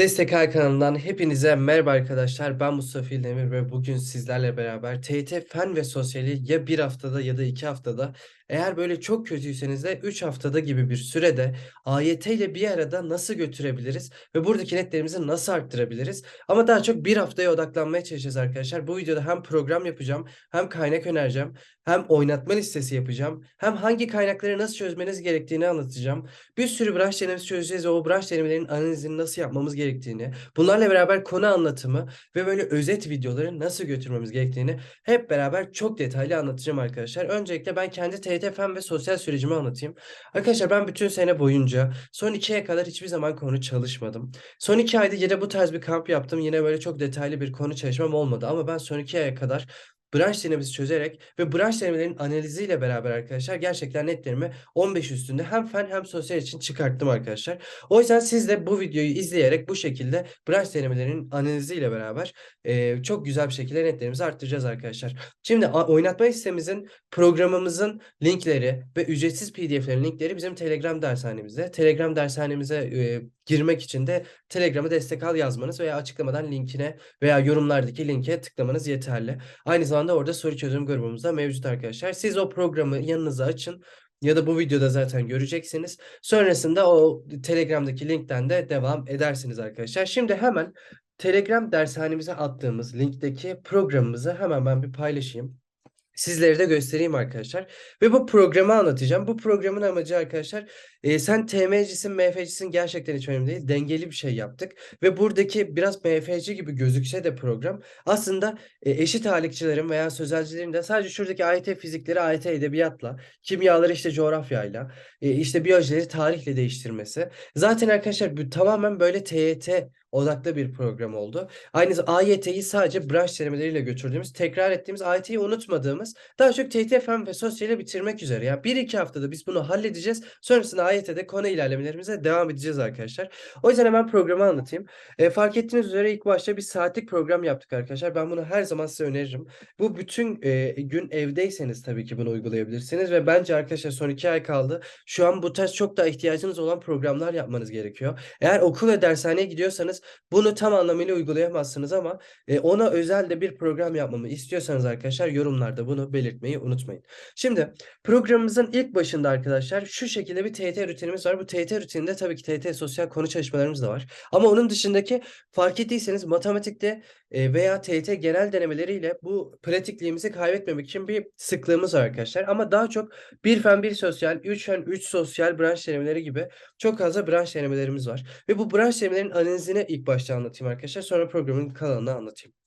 Destek Ay kanalından hepinize merhaba arkadaşlar. Ben Mustafa İldemir ve bugün sizlerle beraber TYT Fen ve Sosyali ya bir haftada ya da iki haftada eğer böyle çok kötüyseniz de 3 haftada gibi bir sürede AYT ile bir arada nasıl götürebiliriz ve buradaki netlerimizi nasıl arttırabiliriz? Ama daha çok bir haftaya odaklanmaya çalışacağız arkadaşlar. Bu videoda hem program yapacağım, hem kaynak önereceğim, hem oynatma listesi yapacağım, hem hangi kaynakları nasıl çözmeniz gerektiğini anlatacağım. Bir sürü branş denemesi çözeceğiz ve o branş denemelerinin analizini nasıl yapmamız gerektiğini, bunlarla beraber konu anlatımı ve böyle özet videoları nasıl götürmemiz gerektiğini hep beraber çok detaylı anlatacağım arkadaşlar. Öncelikle ben kendi TYT Fen ve sosyal sürecimi anlatayım. Arkadaşlar ben bütün sene boyunca son iki aya kadar hiçbir zaman konu çalışmadım. Son iki ayda yine bu tarz bir kamp yaptım. Yine böyle çok detaylı bir konu çalışmam olmadı ama ben son iki aya kadar branş denemesi çözerek ve branş denemelerinin analiziyle beraber arkadaşlar gerçekten netlerimi 15 üstünde hem fen hem sosyal için çıkarttım arkadaşlar. O yüzden siz de bu videoyu izleyerek bu şekilde branş denemelerinin analiziyle beraber e, çok güzel bir şekilde netlerimizi arttıracağız arkadaşlar. Şimdi oynatma listemizin programımızın linkleri ve ücretsiz pdf'lerin linkleri bizim Telegram dershanemizde. Telegram dershanemize e, girmek için de Telegram'a destek al yazmanız veya açıklamadan linkine veya yorumlardaki linke tıklamanız yeterli. Aynı zamanda orada soru çözüm grubumuz da mevcut arkadaşlar. Siz o programı yanınıza açın ya da bu videoda zaten göreceksiniz. Sonrasında o Telegram'daki linkten de devam edersiniz arkadaşlar. Şimdi hemen Telegram dershanemize attığımız linkteki programımızı hemen ben bir paylaşayım. Sizlere de göstereyim arkadaşlar. Ve bu programı anlatacağım. Bu programın amacı arkadaşlar e, sen TM'cisin, MF'cisin gerçekten hiç önemli değil. Dengeli bir şey yaptık. Ve buradaki biraz MF'ci gibi gözükse de program aslında e, eşit ağırlıkçıların veya sözelcilerin de sadece şuradaki AYT fizikleri AYT edebiyatla, kimyaları işte coğrafyayla, e, işte biyolojileri tarihle değiştirmesi. Zaten arkadaşlar bu tamamen böyle TYT odaklı bir program oldu. Aynı AYT'yi sadece branş denemeleriyle götürdüğümüz, tekrar ettiğimiz, AYT'yi unutmadığımız, daha çok TYT Fen ve Sosyal'i bitirmek üzere. Yani bir iki haftada biz bunu halledeceğiz. Sonrasında AYT'de konu ilerlemelerimize devam edeceğiz arkadaşlar. O yüzden hemen programı anlatayım. E, fark ettiğiniz üzere ilk başta bir saatlik program yaptık arkadaşlar. Ben bunu her zaman size öneririm. Bu bütün e, gün evdeyseniz tabii ki bunu uygulayabilirsiniz ve bence arkadaşlar son iki ay kaldı. Şu an bu tarz çok daha ihtiyacınız olan programlar yapmanız gerekiyor. Eğer okul ve dershaneye gidiyorsanız bunu tam anlamıyla uygulayamazsınız ama e, ona özel de bir program yapmamı istiyorsanız arkadaşlar yorumlarda bunu belirtmeyi unutmayın. Şimdi programımızın ilk başında arkadaşlar şu şekilde bir TYT rutinimiz var. Bu TYT rutininde tabii ki TYT sosyal konu çalışmalarımız da var. Ama onun dışındaki fark ettiyseniz matematikte e, veya TYT genel denemeleriyle bu pratikliğimizi kaybetmemek için bir sıklığımız var arkadaşlar. Ama daha çok bir fen bir sosyal, üç fen üç sosyal branş denemeleri gibi çok fazla branş denemelerimiz var. Ve bu branş denemelerin analizini ilk başta anlatayım arkadaşlar. Sonra programın kalanını anlatayım.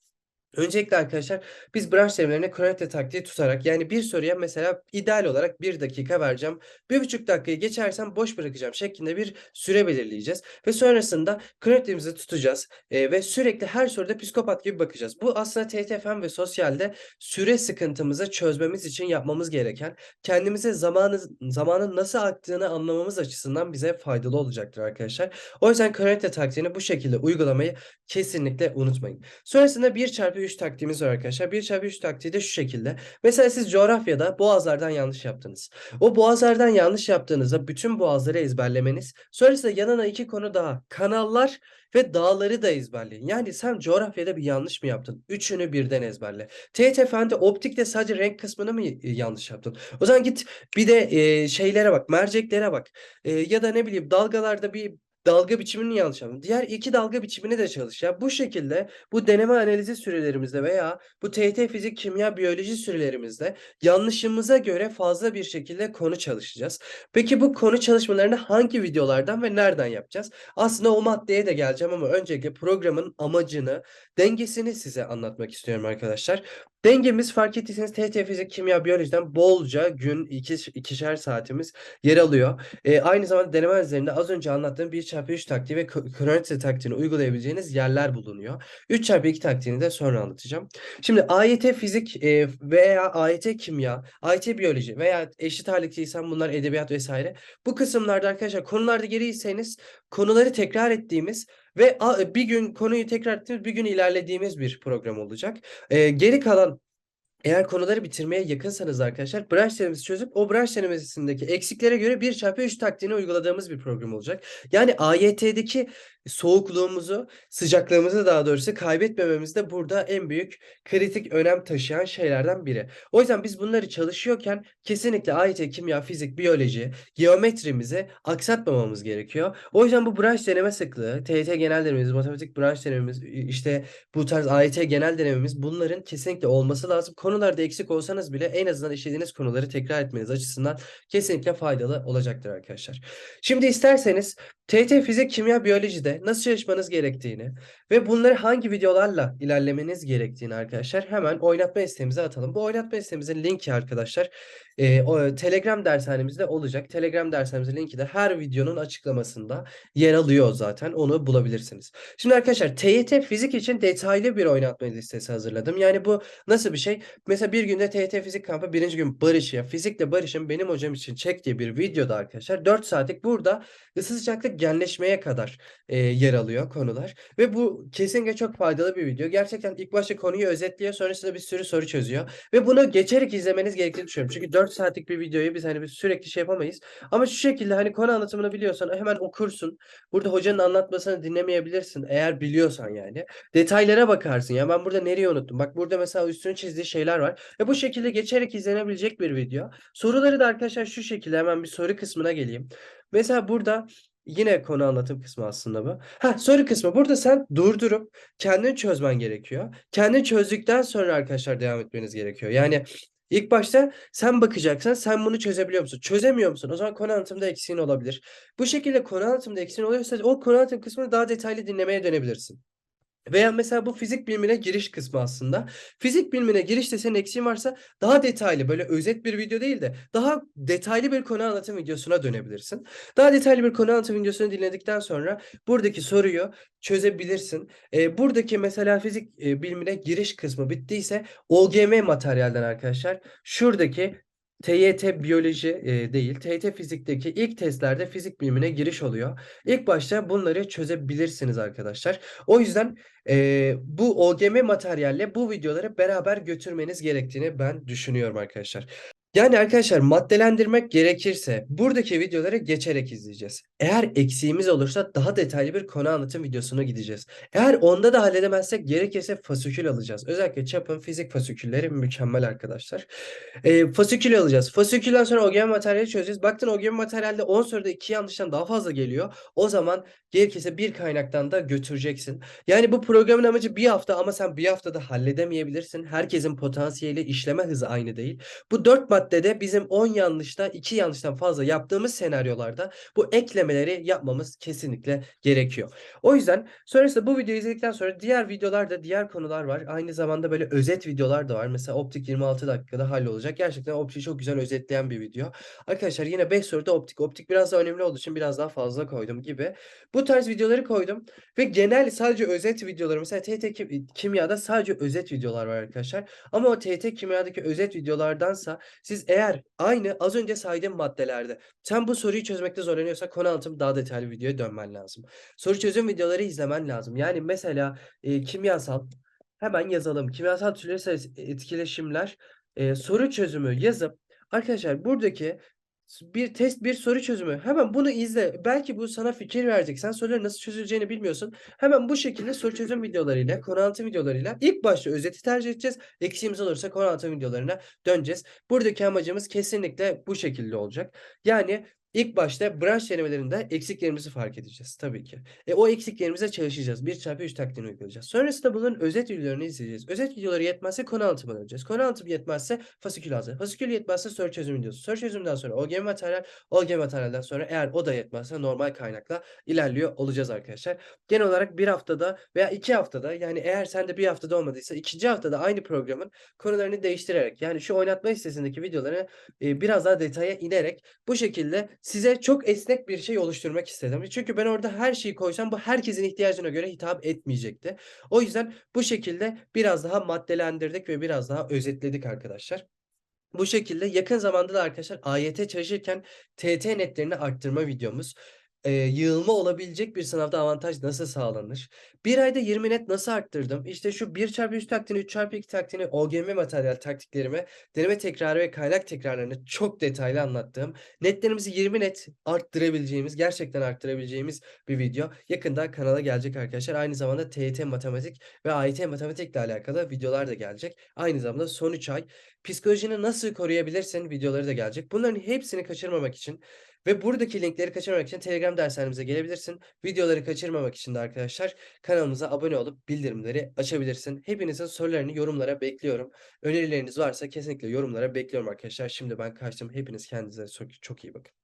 Öncelikle arkadaşlar biz branş terimlerine kronometre taktiği tutarak yani bir soruya mesela ideal olarak bir dakika vereceğim. Bir buçuk dakikayı geçersem boş bırakacağım şeklinde bir süre belirleyeceğiz. Ve sonrasında kronometremizi tutacağız e, ve sürekli her soruda psikopat gibi bakacağız. Bu aslında TTFM ve sosyalde süre sıkıntımızı çözmemiz için yapmamız gereken kendimize zamanı, zamanın nasıl aktığını anlamamız açısından bize faydalı olacaktır arkadaşlar. O yüzden kronometre taktiğini bu şekilde uygulamayı kesinlikle unutmayın. Sonrasında 1 çarpı 3 taktiğimiz var arkadaşlar. 1 çarpı 3 taktiği de şu şekilde. Mesela siz coğrafyada boğazlardan yanlış yaptınız. O boğazlardan yanlış yaptığınızda bütün boğazları ezberlemeniz. Sonrasında yanına iki konu daha. Kanallar ve dağları da ezberleyin. Yani sen coğrafyada bir yanlış mı yaptın? Üçünü birden ezberle. TET Fen'de optikte sadece renk kısmını mı yanlış yaptın? O zaman git bir de e, şeylere bak, merceklere bak. E, ya da ne bileyim dalgalarda bir dalga biçimini yanlış anladım. Diğer iki dalga biçimini de çalış. Ya bu şekilde bu deneme analizi sürelerimizde veya bu TYT fizik, kimya, biyoloji sürelerimizde yanlışımıza göre fazla bir şekilde konu çalışacağız. Peki bu konu çalışmalarını hangi videolardan ve nereden yapacağız? Aslında o maddeye de geleceğim ama öncelikle programın amacını, dengesini size anlatmak istiyorum arkadaşlar. Dengemiz fark ettiyseniz TYT Fizik, Kimya, Biyoloji'den bolca gün iki, ikişer saatimiz yer alıyor. E, aynı zamanda deneme üzerinde az önce anlattığım 1 çarpı 3 taktiği ve kronometre taktiğini uygulayabileceğiniz yerler bulunuyor. 3 çarpı 2 taktiğini de sonra anlatacağım. Şimdi AYT Fizik e, veya AYT Kimya, AYT Biyoloji veya eşit ağırlıklıysan bunlar edebiyat vesaire. Bu kısımlarda arkadaşlar konularda geriyseniz konuları tekrar ettiğimiz ve bir gün konuyu tekrar ettiğimiz bir gün ilerlediğimiz bir program olacak. Ee, geri kalan eğer konuları bitirmeye yakınsanız arkadaşlar branş denemesi çözüp o branş denemesindeki eksiklere göre 1 çarpı 3 taktiğini uyguladığımız bir program olacak. Yani AYT'deki soğukluğumuzu, sıcaklığımızı daha doğrusu kaybetmememiz de burada en büyük kritik önem taşıyan şeylerden biri. O yüzden biz bunları çalışıyorken kesinlikle AYT, kimya, fizik, biyoloji, geometrimizi aksatmamamız gerekiyor. O yüzden bu branş deneme sıklığı, TYT genel denememiz, matematik branş denememiz, işte bu tarz AYT genel denememiz bunların kesinlikle olması lazım. Konularda eksik olsanız bile en azından işlediğiniz konuları tekrar etmeniz açısından kesinlikle faydalı olacaktır arkadaşlar. Şimdi isterseniz TYT fizik, kimya, biyolojide nasıl çalışmanız gerektiğini ve bunları hangi videolarla ilerlemeniz gerektiğini arkadaşlar hemen oynatma listemize atalım. Bu oynatma listemizin linki arkadaşlar e, o, Telegram dershanemizde olacak. Telegram dershanemizin linki de her videonun açıklamasında yer alıyor zaten. Onu bulabilirsiniz. Şimdi arkadaşlar TYT fizik için detaylı bir oynatma listesi hazırladım. Yani bu nasıl bir şey? Mesela bir günde TYT fizik kampı birinci gün Barış'ya, fizikle Barış'ın benim hocam için çektiği bir videoda arkadaşlar 4 saatlik burada ısı sıcaklık genleşmeye kadar e, yer alıyor konular. Ve bu kesinlikle çok faydalı bir video. Gerçekten ilk başta konuyu özetliyor sonrasında bir sürü soru çözüyor. Ve bunu geçerek izlemeniz gerektiğini düşünüyorum. Çünkü 4 saatlik bir videoyu biz hani biz sürekli şey yapamayız. Ama şu şekilde hani konu anlatımını biliyorsan hemen okursun. Burada hocanın anlatmasını dinlemeyebilirsin eğer biliyorsan yani. Detaylara bakarsın. Ya ben burada nereyi unuttum? Bak burada mesela üstünü çizdiği şeyler var. Ve bu şekilde geçerek izlenebilecek bir video. Soruları da arkadaşlar şu şekilde hemen bir soru kısmına geleyim. Mesela burada Yine konu anlatım kısmı aslında bu. Ha soru kısmı. Burada sen durdurup kendini çözmen gerekiyor. Kendini çözdükten sonra arkadaşlar devam etmeniz gerekiyor. Yani ilk başta sen bakacaksın. Sen bunu çözebiliyor musun? Çözemiyor musun? O zaman konu anlatımda eksiğin olabilir. Bu şekilde konu anlatımda eksiğin oluyorsa o konu anlatım kısmını daha detaylı dinlemeye dönebilirsin. Veya mesela bu fizik bilimine giriş kısmı aslında. Fizik bilimine girişte senin eksiğin varsa daha detaylı böyle özet bir video değil de daha detaylı bir konu anlatım videosuna dönebilirsin. Daha detaylı bir konu anlatım videosunu dinledikten sonra buradaki soruyu çözebilirsin. Ee, buradaki mesela fizik e, bilimine giriş kısmı bittiyse OGM materyalden arkadaşlar şuradaki TYT biyoloji e, değil, TYT fizikteki ilk testlerde fizik bilimine giriş oluyor. İlk başta bunları çözebilirsiniz arkadaşlar. O yüzden e, bu OGM materyalle bu videoları beraber götürmeniz gerektiğini ben düşünüyorum arkadaşlar. Yani arkadaşlar maddelendirmek gerekirse buradaki videoları geçerek izleyeceğiz. Eğer eksiğimiz olursa daha detaylı bir konu anlatım videosuna gideceğiz. Eğer onda da halledemezsek gerekirse fasikül alacağız. Özellikle çapın fizik fasikülleri mükemmel arkadaşlar. E, fasikül alacağız. Fasikülden sonra OGM materyali çözeceğiz. Baktın OGM materyalde 10 soruda 2 yanlıştan daha fazla geliyor. O zaman gerekirse bir kaynaktan da götüreceksin. Yani bu programın amacı bir hafta ama sen bir haftada halledemeyebilirsin. Herkesin potansiyeli işleme hızı aynı değil. Bu 4 maddede bizim 10 yanlışta 2 yanlıştan fazla yaptığımız senaryolarda bu eklemeleri yapmamız kesinlikle gerekiyor. O yüzden sonrasında bu videoyu izledikten sonra diğer videolarda diğer konular var. Aynı zamanda böyle özet videolar da var. Mesela optik 26 dakikada hallolacak. Gerçekten optiği çok güzel özetleyen bir video. Arkadaşlar yine 5 soruda optik. Optik biraz daha önemli olduğu için biraz daha fazla koydum gibi. Bu tarz videoları koydum. Ve genel sadece özet videoları. Mesela TYT kim- kimyada sadece özet videolar var arkadaşlar. Ama o TYT kimyadaki özet videolardansa siz eğer aynı az önce saydığım maddelerde sen bu soruyu çözmekte zorlanıyorsan konu anlatım daha detaylı videoya dönmen lazım. Soru çözüm videoları izlemen lazım. Yani mesela e, kimyasal hemen yazalım. Kimyasal türleri etkileşimler e, soru çözümü yazıp arkadaşlar buradaki bir test bir soru çözümü hemen bunu izle. Belki bu sana fikir verecek. Sen soruları nasıl çözüleceğini bilmiyorsun. Hemen bu şekilde soru çözüm videolarıyla, konu anlatım videolarıyla ilk başta özeti tercih edeceğiz. Eksiğimiz olursa konu anlatım videolarına döneceğiz. Buradaki amacımız kesinlikle bu şekilde olacak. Yani ilk başta branş denemelerinde eksiklerimizi fark edeceğiz tabii ki. E, o eksiklerimize çalışacağız. 1 çarpı 3 taktiğini uygulayacağız. Sonrasında bunun özet videolarını izleyeceğiz. Özet videoları yetmezse konu anlatımına döneceğiz. Konu anlatımı yetmezse fasikül alacağız. Fasikül yetmezse soru çözüm videosu. Soru çözümünden sonra OGM materyal, OGM materyalden sonra eğer o da yetmezse normal kaynakla ilerliyor olacağız arkadaşlar. Genel olarak bir haftada veya iki haftada yani eğer sende bir haftada olmadıysa ikinci haftada aynı programın konularını değiştirerek yani şu oynatma listesindeki videoları e, biraz daha detaya inerek bu şekilde size çok esnek bir şey oluşturmak istedim. Çünkü ben orada her şeyi koysam bu herkesin ihtiyacına göre hitap etmeyecekti. O yüzden bu şekilde biraz daha maddelendirdik ve biraz daha özetledik arkadaşlar. Bu şekilde yakın zamanda da arkadaşlar AYT çalışırken TYT netlerini arttırma videomuz eee, yığılma olabilecek bir sınavda avantaj nasıl sağlanır? 1 ayda 20 net nasıl arttırdım? İşte şu 1x3 taktiğini, 3x2 taktiğini, OGM materyal taktiklerimi, deneme tekrarı ve kaynak tekrarlarını çok detaylı anlattığım, netlerimizi 20 net arttırabileceğimiz, gerçekten arttırabileceğimiz bir video yakında kanala gelecek arkadaşlar. Aynı zamanda TYT matematik ve AYT matematikle alakalı videolar da gelecek. Aynı zamanda son 3 ay psikolojini nasıl koruyabilirsin videoları da gelecek. Bunların hepsini kaçırmamak için ve buradaki linkleri kaçırmamak için Telegram derslerimize gelebilirsin. Videoları kaçırmamak için de arkadaşlar kanalımıza abone olup bildirimleri açabilirsin. Hepinizin sorularını yorumlara bekliyorum. Önerileriniz varsa kesinlikle yorumlara bekliyorum arkadaşlar. Şimdi ben kaçtım. Hepiniz kendinize çok çok iyi bakın.